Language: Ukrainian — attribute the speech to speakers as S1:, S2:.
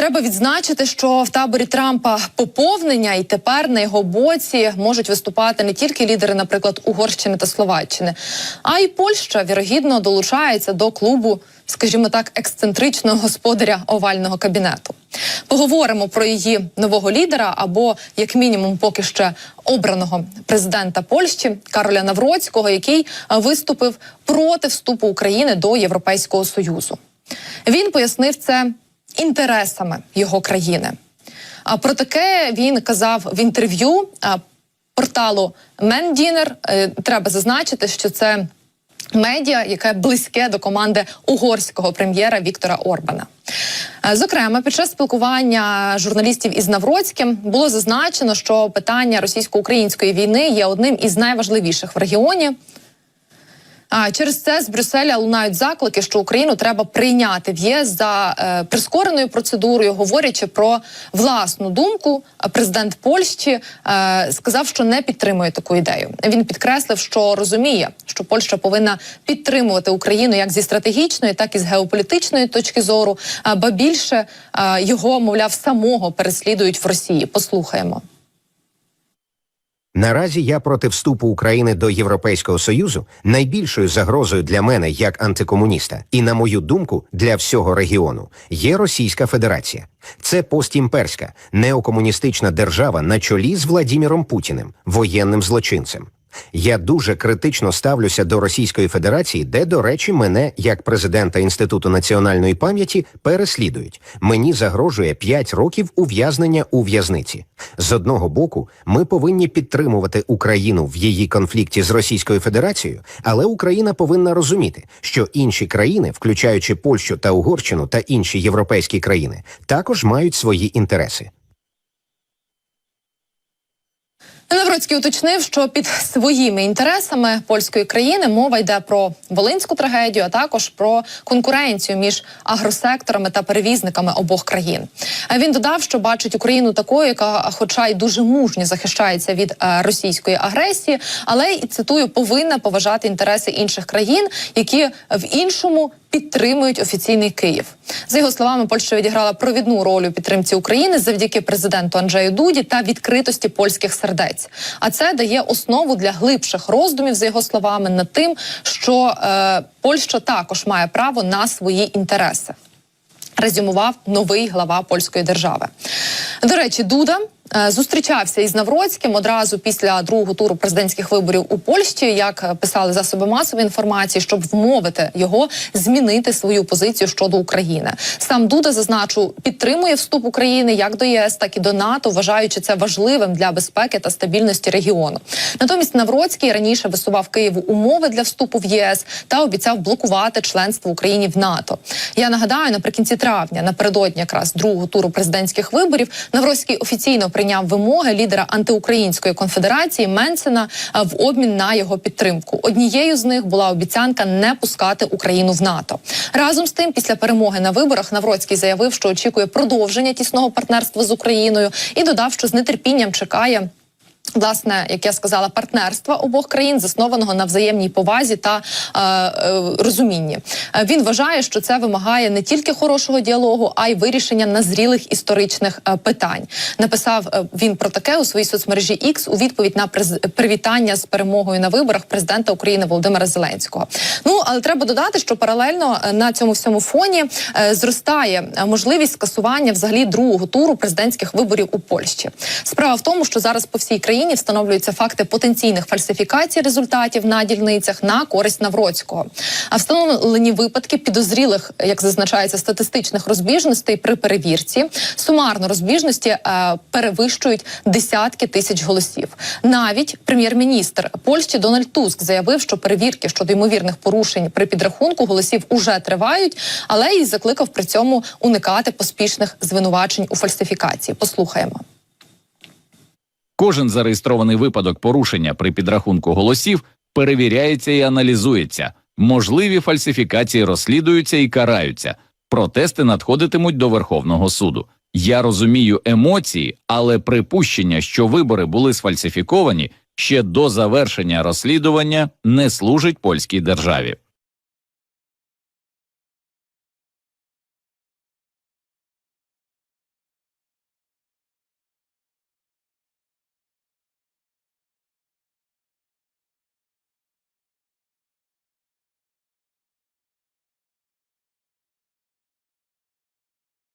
S1: треба відзначити, що в таборі Трампа поповнення, і тепер на його боці можуть виступати не тільки лідери, наприклад, Угорщини та Словаччини, а й Польща вірогідно долучається до клубу, скажімо так, ексцентричного господаря овального кабінету. Поговоримо про її нового лідера або, як мінімум, поки ще обраного президента Польщі Кароля Навроцького, який виступив проти вступу України до Європейського союзу. Він пояснив це інтересами його країни. А про таке він казав в інтерв'ю порталу Мендінер. Е, Треба зазначити, що це медіа, яке близьке до команди угорського прем'єра Віктора Орбана. Е, Зокрема, під час спілкування журналістів із Навроцьким було зазначено, що питання російсько-української війни є одним із найважливіших в регіоні. А через це з Брюсселя лунають заклики, що Україну треба прийняти в ЄС за е, прискореною процедурою, говорячи про власну думку. Президент Польщі е, сказав, що не підтримує таку ідею. Він підкреслив, що розуміє, що Польща повинна підтримувати Україну як зі стратегічної, так і з геополітичної точки зору. Ба більше е, його, мовляв, самого переслідують в Росії. Послухаємо.
S2: Наразі я проти вступу України до Європейського союзу найбільшою загрозою для мене як антикомуніста, і на мою думку, для всього регіону є Російська Федерація. Це постімперська неокомуністична держава на чолі з Владіміром Путіним, воєнним злочинцем. Я дуже критично ставлюся до Російської Федерації, де, до речі, мене, як президента Інституту національної пам'яті, переслідують. Мені загрожує 5 років ув'язнення у в'язниці. З одного боку, ми повинні підтримувати Україну в її конфлікті з Російською Федерацією, але Україна повинна розуміти, що інші країни, включаючи Польщу та Угорщину та інші європейські країни, також мають свої інтереси.
S1: Навроцький уточнив, що під своїми інтересами польської країни мова йде про волинську трагедію, а також про конкуренцію між агросекторами та перевізниками обох країн. Він додав, що бачить Україну такою, яка, хоча й дуже мужньо захищається від е, російської агресії, але і цитую повинна поважати інтереси інших країн, які в іншому підтримують офіційний Київ. За його словами, Польща відіграла провідну роль у підтримці України завдяки президенту Анджею Дуді та відкритості польських сердець. А це дає основу для глибших роздумів, за його словами, над тим, що е, Польща також має право на свої інтереси. Резюмував новий глава польської держави. До речі, Дуда зустрічався із Навроцьким одразу після другого туру президентських виборів у Польщі, як е, писали засоби масової інформації, щоб вмовити його змінити свою позицію щодо України. Сам Дуда зазначу, підтримує вступ України як до ЄС, так і до НАТО, вважаючи це важливим для безпеки та стабільності регіону. Натомість Навроцький раніше висував Києву умови для вступу в ЄС та обіцяв блокувати членство Україні в НАТО. Я нагадаю, наприкінці травня, напередодні якраз другого туру президентських виборів, Навроцький офіційно прийняв вимоги лідера антиукраїнської конфедерації Менсена в обмін на його підтримку. Однією з них була обіцянка не пускати Україну в НАТО. Разом з тим, після перемоги на виборах Навроцький заявив, що очікує продовження тісного партнерства з Україною, і додав, що з нетерпінням чекає. Власне, як я сказала, партнерства обох країн заснованого на взаємній повазі та е, е, розумінні. Е, Він вважає, що це вимагає не тільки хорошого діалогу, а й вирішення назрілих історичних е, питань. Написав е, він про таке у своїй соцмережі X у відповідь на привітання з перемогою на виборах президента України Володимира Зеленського. Ну але треба додати, що паралельно на цьому всьому фоні е, зростає можливість скасування взагалі другого туру президентських виборів у Польщі. Справа в тому, що зараз по всій країні встановлюються факти потенційних фальсифікацій результатів на дільницях на користь Навроцького. А встановлені випадки підозрілих, як зазначається, статистичних розбіжностей при перевірці. Сумарно розбіжності е, перевищують десятки тисяч голосів. Навіть прем'єр-міністр Польщі Дональд Туск заявив, що перевірки щодо ймовірних порушень при підрахунку голосів уже тривають, але й закликав при цьому уникати поспішних звинувачень у фальсифікації. Послухаємо.
S3: Кожен зареєстрований випадок порушення при підрахунку голосів перевіряється і аналізується. Можливі фальсифікації розслідуються і караються. Протести надходитимуть до Верховного суду. Я розумію емоції, але припущення, що вибори були сфальсифіковані ще до завершення розслідування, не служить польській державі.